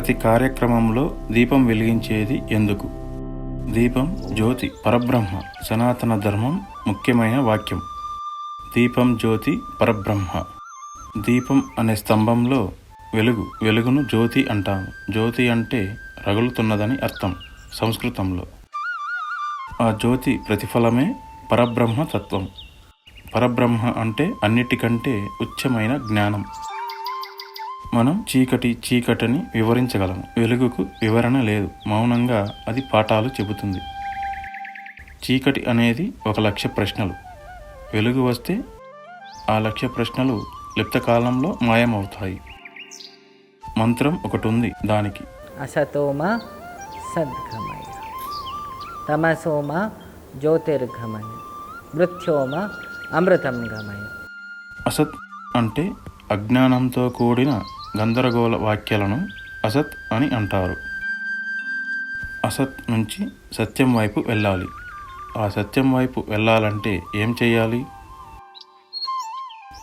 ప్రతి కార్యక్రమంలో దీపం వెలిగించేది ఎందుకు? దీపం జ్యోతి పరబ్రహ్మ సనాతన ధర్మం ముఖ్యమైన వాక్యం. దీపం జ్యోతి పరబ్రహ్మ. దీపం అనే స్తంభంలో వెలుగు వెలుగును జ్యోతి అంటాము. జ్యోతి అంటే రగులుతున్నదని అర్థం సంస్కృతంలో. ఆ జ్యోతి ప్రతిఫలమే పరబ్రహ్మ తత్వం పరబ్రహ్మ అంటే అన్నిటికంటే ఉచ్చమైన జ్ఞానం. మనం చీకటి చీకటిని వివరించగలము. వెలుగుకు వివరణ లేదు. మౌనంగా అది పాఠాలు చెబుతుంది. చీకటి అనేది ఒక లక్ష ప్రశ్నలు. వెలుగు వస్తే ఆ లక్ష్య ప్రశ్నలు లిప్తకాలంలో మాయమవుతాయి. మంత్రం ఒకటి ఉంది దానికి. అసతోమ సద్గమయ తమసోమ జ్యోతిర్గమయ మృత్యోమ అమృతం గమయ అసత్ అంటే అజ్ఞానంతో కూడిన గందరగోళ వాక్యాలను అసత్ అని అంటారు. అసత్ నుంచి సత్యం వైపు వెళ్ళాలి. ఆ సత్యం వైపు వెళ్ళాలంటే ఏం చేయాలి?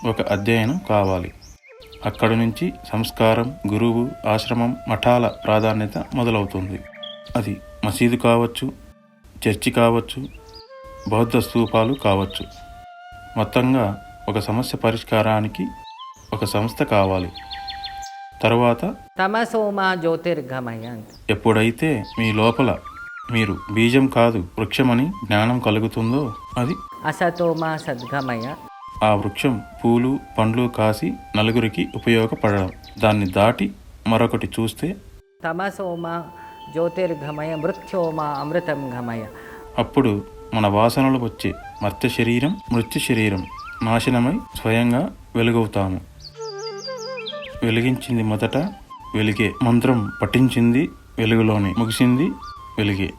ఒక అధ్యయనం కావాలి. అక్కడి నుంచి సంస్కారం గురువు ఆశ్రమం మఠాల ప్రాధాన్యత మొదలవుతుంది. అది మసీదు కావచ్చు చర్చి కావచ్చు బౌద్ధ స్తూపాలు కావచ్చు. మొత్తంగా ఒక సమస్య పరిష్కారానికి ఒక సంస్థ కావాలి. తరువాత తమసోమ జ్యోతిర్గమయ ఎప్పుడైతే మీ లోపల మీరు బీజం కాదు వృక్షమని జ్ఞానం కలుగుతుందో అది అసతోమ సద్గమయ. ఆ వృక్షం పూలు పండ్లు కాసి నలుగురికి ఉపయోగపడడం. దాన్ని దాటి మరొకటి చూస్తే తమసోమ జ్యోతిర్గమయ మృత్యోమ అమృతం గమయ. అప్పుడు మన వాసనలు వచ్చే మర్త్య శరీరం మృత్యు శరీరం నాశనమై స్వయంగా వెలుగవుతాము. వెలిగించింది మొదట వెలిగే మంత్రం పఠించింది వెలుగులోనే ముగిసింది వెలిగే.